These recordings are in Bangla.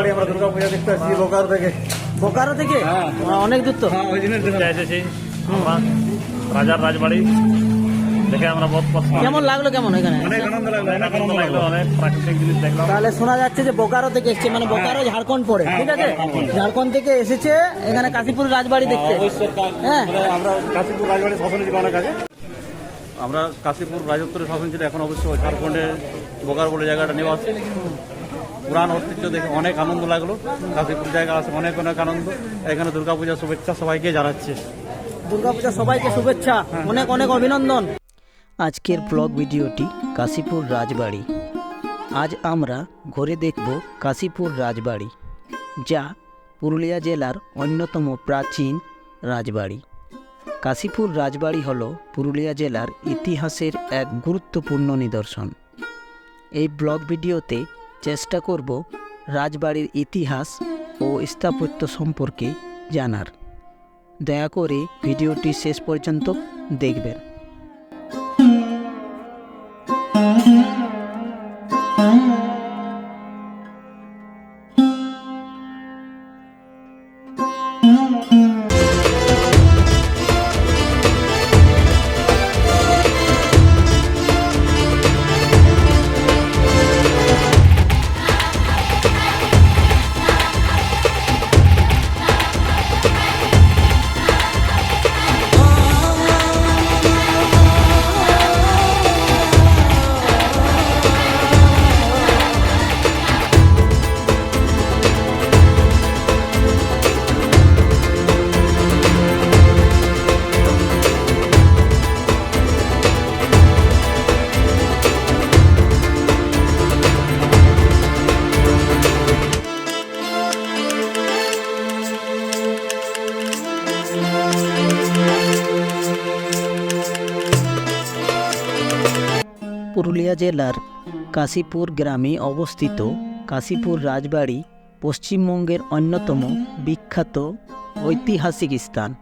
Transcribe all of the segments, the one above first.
আসছি বোকার থেকে। বোকারো থেকে? হ্যাঁ। অনেক দূর তো। হ্যাঁ এসেছি। রাজার রাজবাড়ি। দেখে আমরা বহুত পছন্দ। কেমন লাগল কেমন এখানে অনেক আনন্দ লাগল। অনেক অনেক আনন্দ লাগল অনেক প্রাকৃতিক জিনিস দেখলাম। তাহলে শোনা যাচ্ছে যে বোকারো থেকে এসছে মানে বোকারো ঝাড়খণ্ড পড়ে ঠিক আছে? ঝাড়খণ্ড থেকে এসেছে এখানে কাশীপুর রাজবাড়ি দেখতে। হ্যাঁ। আমরা কাশীপুর রাজবাড়ির শাসন ছিল অনেক আগে আমরা কাশীপুর রাজত্বের শাসন ছিল এখন অবশ্য ঝাড়খণ্ডে বোকার বলে জায়গাটা নিবাস পুরান ঐতিহ্য দেখে অনেক আনন্দ লাগল। কাশীপুর জায়গা আছে অনেক অনেক আনন্দ। এখানে দুর্গাপূজার শুভেচ্ছা সবাইকে জানাচ্ছে। দুর্গাপূজা সবাইকে শুভেচ্ছা অনেক অনেক অভিনন্দন। আজকের ব্লগ ভিডিওটি কাশীপুর রাজবাড়ি। আজ আমরা ঘুরে দেখব কাশীপুর রাজবাড়ি যা পুরুলিয়া জেলার অন্যতম প্রাচীন রাজবাড়ি। কাশীপুর রাজবাড়ি হল পুরুলিয়া জেলার ইতিহাসের এক গুরুত্বপূর্ণ নিদর্শন। এই ব্লগ ভিডিওতে চেষ্টা করব রাজবাড়ির ইতিহাস ও স্থাপত্য সম্পর্কে জানার। দয়া করে ভিডিওটি শেষ পর্যন্ত দেখবেন। পুরুলিয়া জেলার কাশীপুর গ্রামে অবস্থিত কাশীপুর রাজবাড়ি পশ্চিমবঙ্গের অন্যতম বিখ্যাত ঐতিহাসিক স্থান।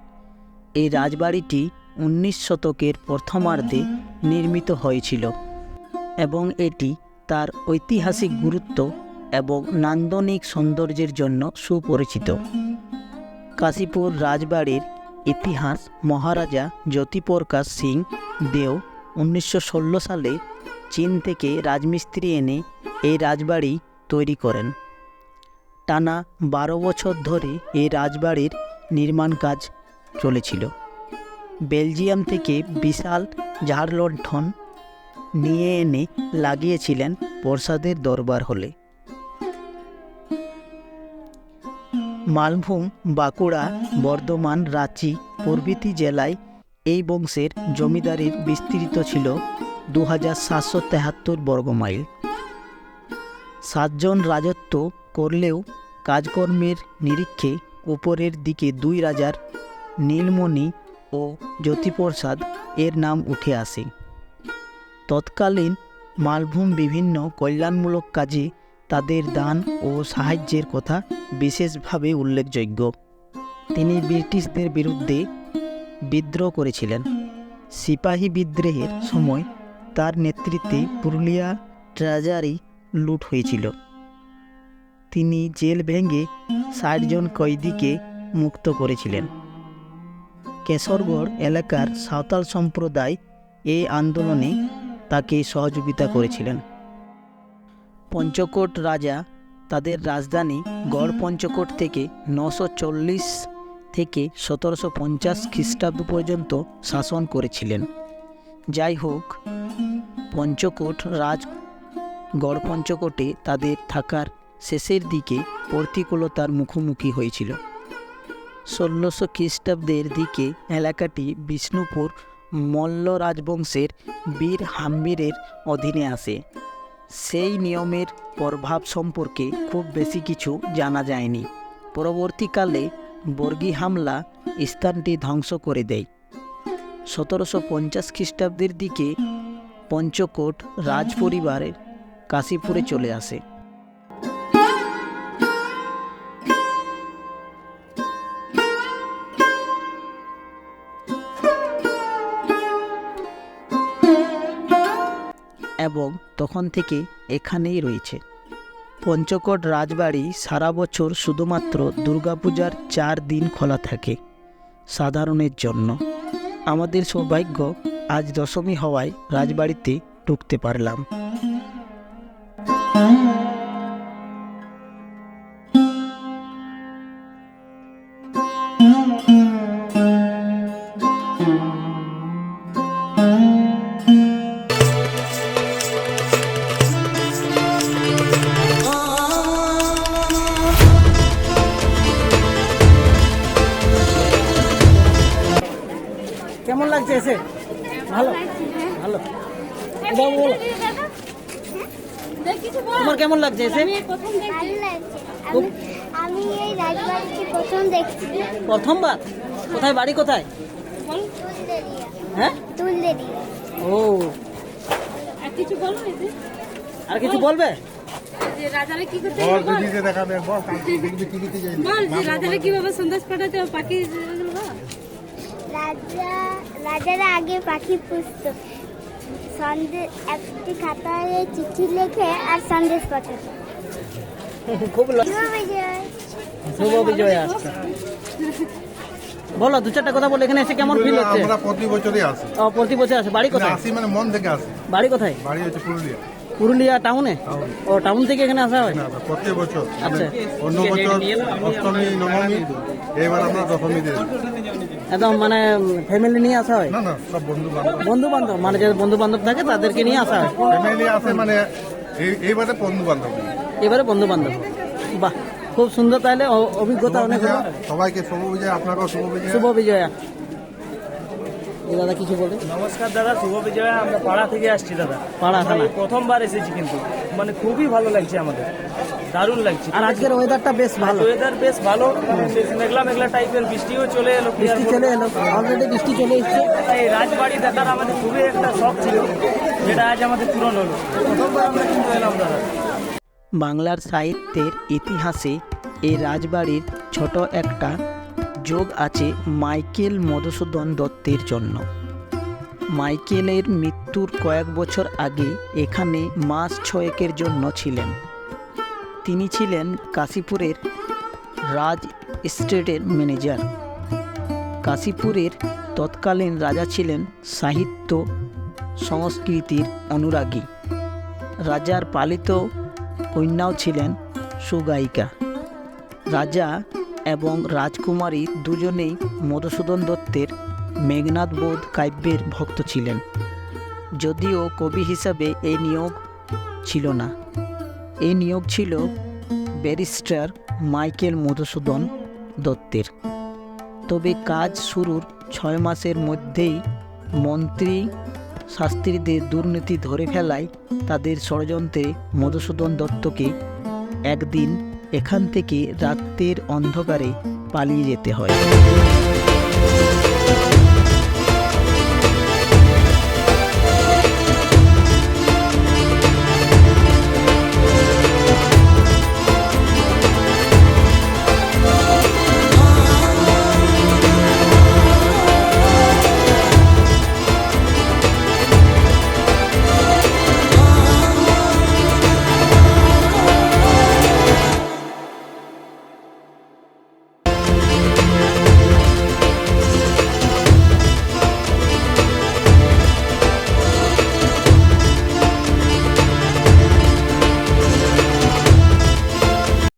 এই রাজবাড়িটি উনিশ শতকের প্রথমার্ধে নির্মিত হয়েছিল এবং এটি তার ঐতিহাসিক গুরুত্ব এবং নান্দনিক সৌন্দর্যের জন্য সুপরিচিত। কাশীপুর রাজবাড়ির ইতিহাস মহারাজা জ্যোতিপ্রকাশ সিং দেও উনিশশো ষোলো সালে চীন থেকে রাজমিস্ত্রি এনে এই রাজবাড়ি তৈরি করেন। টানা বারো বছর ধরে এই রাজবাড়ির নির্মাণ কাজ চলেছিল। বেলজিয়াম থেকে বিশাল ঝাড় লণ্ঠন নিয়ে এনে লাগিয়েছিলেন প্রসাদের দরবার হলে। মালভূম, বাঁকুড়া, বর্ধমান, রাঁচি প্রভৃতি জেলায় এই বংশের জমিদারির বিস্তৃত ছিল দু হাজার সাতশো তেহাত্তর বর্গমাইল। সাতজন রাজত্ব করলেও কাজকর্মের নিরীক্ষে উপরের দিকে দুই রাজার নীলমণি ও জ্যোতিপ্রসাদ এর নাম উঠে আসে। তৎকালীন মালভূম বিভিন্ন কল্যাণমূলক কাজে তাদের দান ও সাহায্যের কথা বিশেষভাবে উল্লেখযোগ্য। তিনি ব্রিটিশদের বিরুদ্ধে বিদ্রোহ করেছিলেন। সিপাহী বিদ্রোহের সময় তার নেতৃত্বে পুরুলিয়া ট্রাজারি লুট হয়েছিল। তিনি জেল ভেঙে ষাট জন কয়েদিকে মুক্ত করেছিলেন। কেশরগড় এলাকার সাঁওতাল সম্প্রদায় এই আন্দোলনে তাকে সহযোগিতা করেছিলেন। পঞ্চকোট রাজা তাদের রাজধানী গড় পঞ্চকোট থেকে নশো চল্লিশ থেকে সতেরোশো পঞ্চাশ খ্রিস্টাব্দ পর্যন্ত শাসন করেছিলেন। যাই হোক পঞ্চকোট রাজ গড় পঞ্চকোটে তাদের থাকার শেষের দিকে প্রতিকূলতার মুখোমুখি হয়েছিল। ষোলোশো খ্রিস্টাব্দের দিকে এলাকাটি বিষ্ণুপুর মল্ল রাজবংশের বীর হাম্বিরের অধীনে আসে সেই নিয়মের প্রভাব সম্পর্কে খুব বেশি কিছু জানা যায়নি। পরবর্তীকালে বর্গী হামলা স্থানটি ধ্বংস করে দেয়। সতেরোশো পঞ্চাশ খ্রিস্টাব্দের দিকে পঞ্চকোট রাজপরিবারের কাশীপুরে চলে আসে। এবং তখন থেকে এখানেই রয়েছে। পঞ্চকোট রাজবাড়ি সারা বছর শুধুমাত্র দুর্গাপূজার চার দিন খোলা থাকে। সাধারণের জন্য। আমাদের সৌভাগ্য আজ দশমী হওয়ায় রাজবাড়িতে ঢুকতে পারলাম। ভালো। ভালো। বলো। তোমার কেমন লাগছে এসে? প্রথম ভালো লাগছে আমি আমি এই রাজবাড়িটি প্রথম দেখছি। প্রথমবার? কোথায় বাড়ি কোথায়? হ্যাঁ? ও। আর কিছু বলো আর কিছু বলবে? যে রাজারা কি করতে বল বল। রাজারা কীভাবে সন্দেশ পাঠাতে পাখি রাজা রাজারা আগে পাখি পুষত। সন্দেশ একটি খাতায় চিঠি লিখে আর সন্দেশ পাঠাত। খুব শুভ বিজয়। আসছে। বলো দু চারটা কথা বলো এখানে এসে কেমন ফিল হচ্ছে? আমরা প্রতি বছরই আসি। ও, প্রতি বছর আসে। বাড়ি কোথায়? আসি মানে মন থেকে আসি। বাড়ি কোথায়? বাড়ি হচ্ছে পুরুলিয়া। পুরুলিয়া টাউনে ও টাউন থেকে এখানে আসা হয়? না, বছর। আচ্ছা। অন্য বছর অষ্টমী নবমী এবার আমরা দশমী দিন একদম মানে ফ্যামিলি নিয়ে আসা হয়? না না সব বন্ধু বান্ধব বন্ধু বান্ধব মানে যে বন্ধু বান্ধব থাকে তাদেরকে নিয়ে আসা হয়? ফ্যামিলি আসে মানে এইবারে বন্ধু বান্ধব এবারে বন্ধু বান্ধব বাহ খুব সুন্দর তাহলে অভিজ্ঞতা অনেক সবাইকে শুভ বিজয় আপনাকেও শুভ বিজয়। শুভ বিজয়া। দাদা কিছু বলে নমস্কার দাদা শুভ বিজয়া। আমরা পাড়া থেকে আসছি দাদা। পাড়া থানা। প্রথমবার এসেছি কিন্তু। মানে খুবই ভালো লাগছে আমাদের। দারুণ লাগছে। আর আজকের ওয়েদারটা বেশ ভালো। ওয়েদার বেশ ভালো। বেশ মেঘলা মেঘলা টাইপের বৃষ্টিও চলে এলো বৃষ্টি চলে এলো। অলরেডি বৃষ্টি চলে এসছে। এই রাজবাড়ি দেখার আমাদের খুবই একটা শখ ছিল যেটা আজ আমাদের পূরণ হলো। প্রথমবার আমরা কিন্তু এলাম দাদা। বাংলার সাহিত্যের ইতিহাসে এই রাজবাড়ির ছোট একটা যোগ আছে মাইকেল মধুসূদন দত্তের জন্য। মাইকেলের মৃত্যুর কয়েক বছর আগে এখানে মাস ছয়েকের জন্য ছিলেন। তিনি ছিলেন কাশীপুরের রাজ স্টেটের ম্যানেজার। কাশীপুরের তৎকালীন রাজা ছিলেন সাহিত্য সংস্কৃতির অনুরাগী। রাজার পালিত কন্যাও ছিলেন সুগায়িকা। রাজা এবং রাজকুমারী দুজনেই মধুসূদন দত্তের মেঘনাথ বোধ কাব্যের ভক্ত ছিলেন। যদিও কবি হিসাবে এই নিয়োগ ছিল না। এই নিয়োগ ছিল ব্যারিস্টার মাইকেল মধুসূদন দত্তের। তবে কাজ শুরুর ছয় মাসের মধ্যেই মন্ত্রী শাস্ত্রীদের দুর্নীতি ধরে ফেলায় তাদের ষড়যন্ত্রে মধুসূদন দত্তকে একদিন এখান থেকে রাত্রের অন্ধকারে পালিয়ে যেতে হয়।